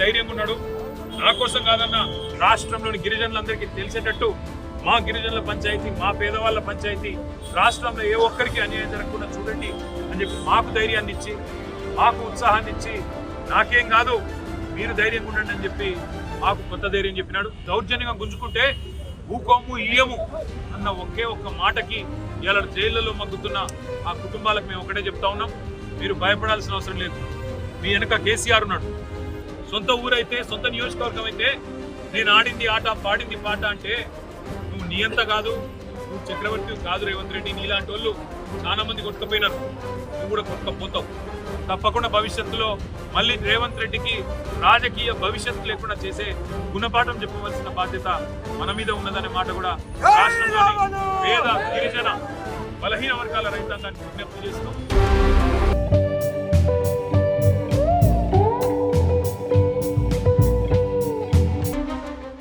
ధైర్యంగా ఉన్నాడు. నా కోసం కాదన్న రాష్ట్రంలోని గిరిజనులందరికీ తెలిసేటట్టు మా గిరిజనుల పంచాయతీ మా పేదవాళ్ళ పంచాయతీ రాష్ట్రంలో ఏ ఒక్కరికి అన్యాయం జరగకుండా చూడండి అని చెప్పి మాకు ధైర్యాన్ని ఇచ్చి మాకు ఉత్సాహాన్ని ఇచ్చి నాకేం కాదు మీరు ధైర్యంగా ఉండండి అని చెప్పి మాకు కొత్త ధైర్యం చెప్పినాడు. దౌర్జన్యంగా గుంజుకుంటే భూకోము ఇయ్యము అన్న ఒకే ఒక్క మాటకి ఇలా జైళ్ళలో మగ్గుతున్న ఆ కుటుంబాలకు మేము ఒకటే చెప్తా ఉన్నాం. మీరు భయపడాల్సిన అవసరం లేదు. మీ వెనక కేసీఆర్ ఉన్నాడు. సొంత ఊరైతే సొంత నియోజకవర్గం అయితే నేను ఆడింది ఆట పాడింది పాట అంటే నువ్వు నీ అంత కాదు నువ్వు చక్రవర్తి కాదు రేవంత్ రెడ్డి నీలాంటి వాళ్ళు చాలా మంది కొట్టుకుపోయినారు. నువ్వు కూడా కొట్టుకపోతావు. తప్పకుండా భవిష్యత్తులో మళ్ళీ రేవంత్ రెడ్డికి రాజకీయ భవిష్యత్తు లేకుండా చేసే గుణపాఠం చెప్పవలసిన బాధ్యత మన మీద ఉన్నదనే మాట కూడా రాష్ట్రంలోని పేద గిరిజన బలహీన వర్గాల రైతాంగాన్ని విజ్ఞప్తి చేస్తూ